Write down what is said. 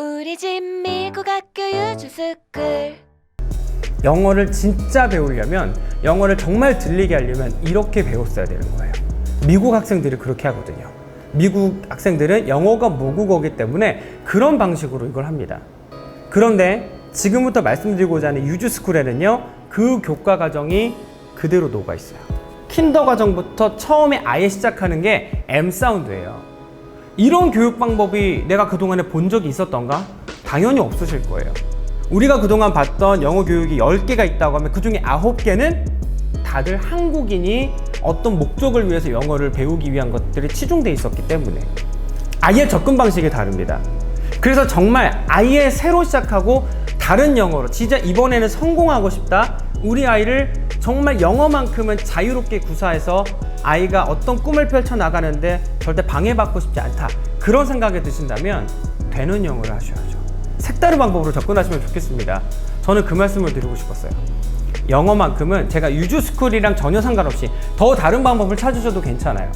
우리 집 미국 학교 유주스쿨 영어를 진짜 배우려면 영어를 정말 들리게 하려면 이렇게 배웠어야 되는 거예요. 미국 학생들이 그렇게 하거든요. 미국 학생들은 영어가 모국어기 때문에 그런 방식으로 이걸 합니다. 그런데 지금부터 말씀드리고자 하는 유주스쿨에는요, 그 교과 과정이 그대로 녹아 있어요. 킨더 과정부터 처음에 아예 시작하는 게 M 사운드예요. 이런 교육 방법이 내가 그동안에 본 적이 있었던가? 당연히 없으실 거예요. 우리가 그동안 봤던 영어 교육이 10개가 있다고 하면 그 중에 9개는 다들 한국인이 어떤 목적을 위해서 영어를 배우기 위한 것들이 치중돼 있었기 때문에 아예 접근 방식이 다릅니다. 그래서 정말 아예 새로 시작하고 다른 영어로 진짜 이번에는 성공하고 싶다. 우리 아이를 정말 영어만큼은 자유롭게 구사해서 아이가 어떤 꿈을 펼쳐 나가는데 절대 방해받고 싶지 않다. 그런 생각이 드신다면 되는 영어를 하셔야죠. 색다른 방법으로 접근하시면 좋겠습니다. 저는 그 말씀을 드리고 싶었어요. 영어만큼은 제가 유주스쿨이랑 전혀 상관없이 더 다른 방법을 찾으셔도 괜찮아요.